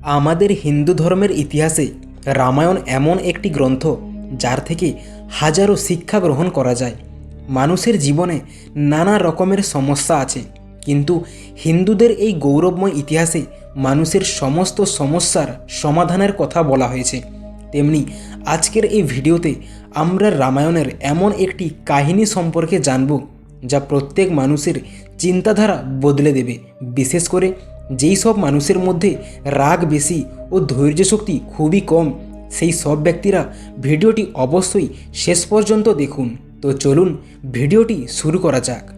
আমাদের হিন্দু ধর্মের ইতিহাসে রামায়ণ এমন একটি গ্রন্থ যার থেকে হাজারো শিক্ষা গ্রহণ করা যায়। মানুষের জীবনে নানা রকমের সমস্যা আছে, কিন্তু হিন্দুদের এই গৌরবময় ইতিহাসে মানুষের সমস্ত সমস্যার সমাধানের কথা বলা হয়েছে। তেমনি আজকের এই ভিডিওতে আমরা রামায়ণের এমন একটি কাহিনী সম্পর্কে জানব যা প্রত্যেক মানুষের চিন্তাধারা বদলে দেবে। বিশেষ করে যেই সব মানুষের মধ্যে রাগ বেশি ও ধৈর্য শক্তি খুবই কম, সেই সব ব্যক্তিরা ভিডিওটি অবশ্যই শেষ পর্যন্ত দেখুন। তো চলুন ভিডিওটি শুরু করা যাক।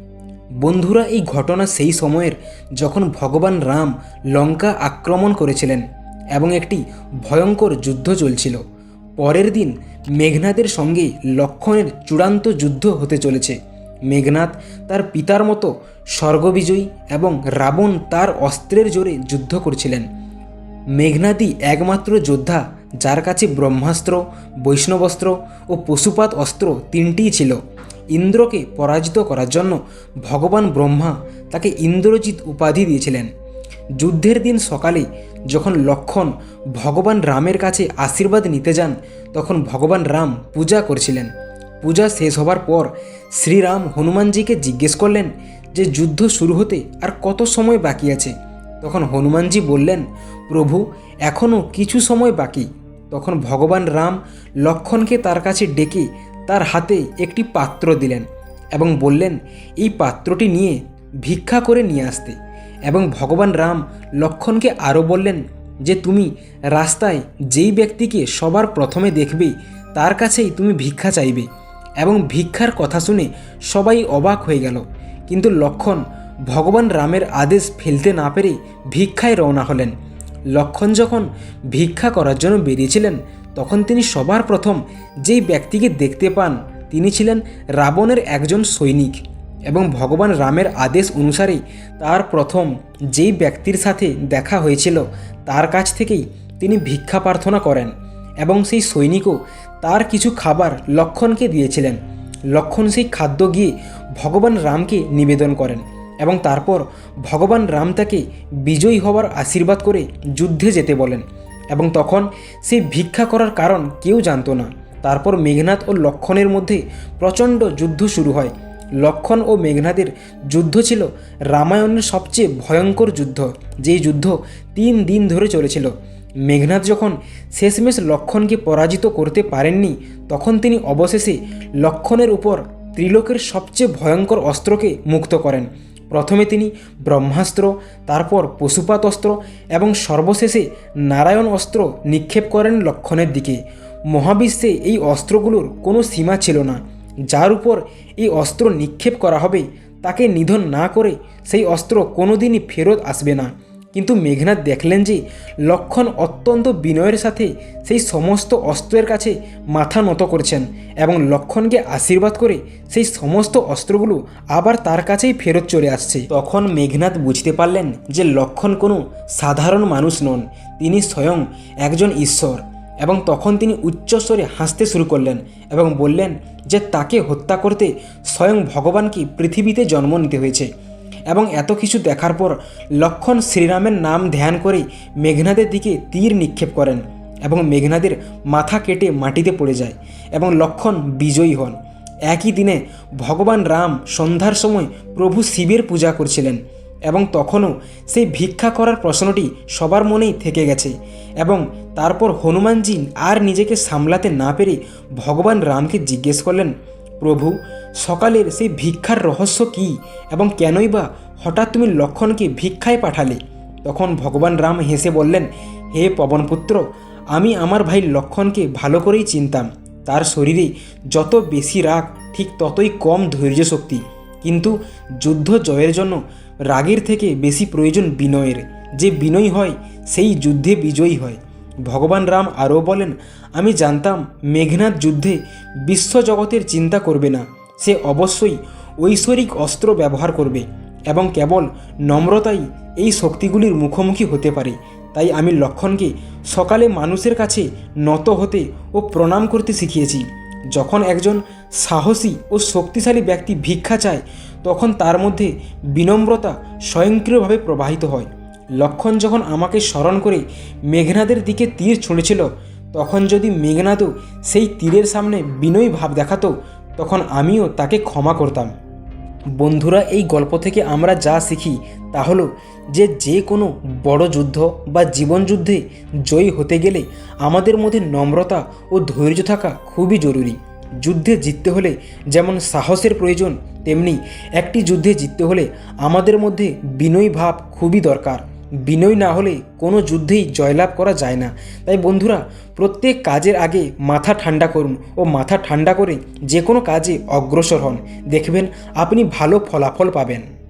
বন্ধুরা, এই ঘটনা সেই সময়ের যখন ভগবান রাম লঙ্কা আক্রমণ করেছিলেন এবং একটি ভয়ঙ্কর যুদ্ধ চলছিল। পরের দিন মেঘনাদের সঙ্গে লক্ষণের চূড়ান্ত যুদ্ধ হতে চলেছে। মেঘনাদ তার পিতার মতো স্বর্গবিজয়ী এবং রাবণ তার অস্ত্রের জোরে যুদ্ধ করছিলেন। মেঘনাদই একমাত্র যোদ্ধা যার কাছে ব্রহ্মাস্ত্র, বৈষ্ণবস্ত্র ও পশুপাত অস্ত্র তিনটিই ছিল। ইন্দ্রকে পরাজিত করার জন্য ভগবান ব্রহ্মা তাকে ইন্দ্রজিৎ উপাধি দিয়েছিলেন। যুদ্ধের দিন সকালে যখন লক্ষণ ভগবান রামের কাছে আশীর্বাদ নিতে যান, তখন ভগবান রাম পূজা করছিলেন। পূজা শেষ হবার পর শ্রীরাম হনুমানজিকে জিজ্ঞেস করলেন যে যুদ্ধ শুরু হতে আর কত সময় বাকি আছে? তখন হনুমানজি বললেন, প্রভু এখনও কিছু সময় বাকি। তখন ভগবান রাম লক্ষণকে তার কাছে ডেকে তার হাতে একটি পাত্র দিলেন এবং বললেন, এই পাত্রটি নিয়ে ভিক্ষা করে নিয়ে আসতে। এবং ভগবান রাম লক্ষণকে আরও বললেন যে, তুমি রাস্তায় যেই ব্যক্তিকে সবার প্রথমে দেখবে, তার কাছেই তুমি ভিক্ষা চাইবে। এবং ভিক্ষার কথা শুনে সবাই অবাক হয়ে গেল। কিন্তু লক্ষণ ভগবান রামের আদেশ ফেলতে না পেরে ভিক্ষায় রওনা হলেন। লক্ষণ যখন ভিক্ষা করার জন্য বেরিয়েছিলেন, তখন তিনি সবার প্রথম যেই ব্যক্তিকে দেখতে পান, তিনি ছিলেন রাবণের একজন সৈনিক এবং ভগবান রামের আদেশ অনুসারে তার প্রথম যেই ব্যক্তির সাথে দেখা হয়েছিল, তার কাছ থেকেই তিনি ভিক্ষা প্রার্থনা করেন। এবং সেই সৈনিকও তার কিছু খাবার লক্ষণকে দিয়েছিলেন। লক্ষণ সেই খাদ্য গিয়ে ভগবান রামকে নিবেদন করেন এবং তারপর ভগবান রাম তাকে বিজয়ী হওয়ার আশীর্বাদ করে যুদ্ধে যেতে বলেন এবং তখন সেই ভিক্ষা করার কারণ কেউ জানতো না। তারপর মেঘনাথ ও লক্ষণের মধ্যে প্রচণ্ড যুদ্ধ শুরু হয়। লক্ষণ ও মেঘনাদের যুদ্ধ ছিল রামায়ণের সবচেয়ে ভয়ঙ্কর যুদ্ধ, যেই যুদ্ধ তিন দিন ধরে চলেছিল। মেঘনাথ যখন শেষমেশ লক্ষণকে পরাজিত করতে পারেননি, তখন তিনি অবশেষে লক্ষণের উপর ত্রিলোকের সবচেয়ে ভয়ঙ্কর অস্ত্রকে মুক্ত করেন। প্রথমে তিনি ব্রহ্মাস্ত্র, তারপর পশুপাত অস্ত্র এবং সর্বশেষে নারায়ণ অস্ত্র নিক্ষেপ করেন লক্ষণের দিকে। মহাবিশ্বে এই অস্ত্রগুলোর কোনো সীমা ছিল না। যার উপর এই অস্ত্র নিক্ষেপ করা হবে, তাকে নিধন না করে সেই অস্ত্র কোনোদিনই ফেরত আসবে না। কিন্তু মেঘনাথ দেখলেন যে লক্ষণ অত্যন্ত বিনয়ের সাথে সেই সমস্ত অস্ত্রের কাছে মাথা নত করছেন এবং লক্ষণকে আশীর্বাদ করে সেই সমস্ত অস্ত্রগুলো আবার তার কাছেই ফেরত চলে আসছে। তখন মেঘনাথ বুঝতে পারলেন যে লক্ষণ কোনো সাধারণ মানুষ নন, তিনি স্বয়ং একজন ঈশ্বর এবং তখন তিনি উচ্চস্বরে হাসতে শুরু করলেন এবং বললেন যে তাকে হত্যা করতে স্বয়ং ভগবানকে পৃথিবীতে জন্ম নিতে হয়েছে। এবং এত কিছু দেখার পর লক্ষণ শ্রীরামের নাম ধ্যান করে মেঘনাদের দিকে তীর নিক্ষেপ করেন এবং মেঘনাদের মাথা কেটে মাটিতে পড়ে যায় এবং লক্ষণ বিজয়ী হন। একই দিনে ভগবান রাম সন্ধ্যার সময় প্রভু শিবের পূজা করছিলেন এবং তখনও সেই ভিক্ষা করার প্রশ্নটি সবার মনেই থেকে গেছে এবং তারপর হনুমানজি আর নিজেকে সামলাতে না পেরে ভগবান রামকে জিজ্ঞেস করলেন প্রভু, সকালের সেই ভিক্ষার রহস্য কী এবং কেনই বা হঠাৎ তুমি লক্ষণকে ভিক্ষায় পাঠালে? তখন ভগবান রাম হেসে বললেন, হে পবনপুত্র, আমি আমার ভাই লক্ষণকে ভালো করেই চিনতাম। তার শরীরে যত বেশি রাগ, ঠিক ততই কম ধৈর্য শক্তি কিন্তু যুদ্ধ জয়ের জন্য রাগের থেকে বেশি প্রয়োজন বিনয়ের। যে বিনয়ী হয়, সেই যুদ্ধে বিজয়ী হয়। ভগবান রাম আরও বলেন, আমি জানতাম মেঘনাথ যুদ্ধে বিশ্বজগতের চিন্তা করবে না। সে অবশ্যই ঐশ্বরিক অস্ত্র ব্যবহার করবে এবং কেবল নম্রতাই এই শক্তিগুলির মুখোমুখি হতে পারে। তাই আমি লক্ষণকে সকালে মানুষের কাছে নত হতে ও প্রণাম করতে শিখিয়েছি। যখন একজন সাহসী ও শক্তিশালী ব্যক্তি ভিক্ষা চায়, তখন তার মধ্যে বিনম্রতা স্বয়ংক্রিয়ভাবে প্রবাহিত হয়। লক্ষণ যখন আমাকে স্মরণ করে মেঘনাদের দিকে তীর ছুঁড়েছিল, তখন যদি মেঘনাদও সেই তীরের সামনে বিনয়ী ভাব দেখাতো, তখন আমিও তাকে ক্ষমা করতাম। বন্ধুরা, এই গল্প থেকে আমরা যা শিখি তা হলো যে যে কোনো বড় যুদ্ধ বা জীবনযুদ্ধে জয়ী হতে গেলে আমাদের মধ্যে নম্রতা ও ধৈর্য থাকা খুবই জরুরি। যুদ্ধে জিততে হলে যেমন সাহসের প্রয়োজন, তেমনি একটি যুদ্ধে জিততে হলে আমাদের মধ্যে বিনয়ী ভাব খুবই দরকার। বিনয় না হলে কোনো যুদ্ধেই জয়লাভ করা যায় না। তাই বন্ধুরা, প্রত্যেক কাজের আগে মাথা ঠান্ডা করুন ও মাথা ঠান্ডা করে যে কোনো কাজে অগ্রসর হন। দেখবেন আপনি ভালো ফলাফল পাবেন।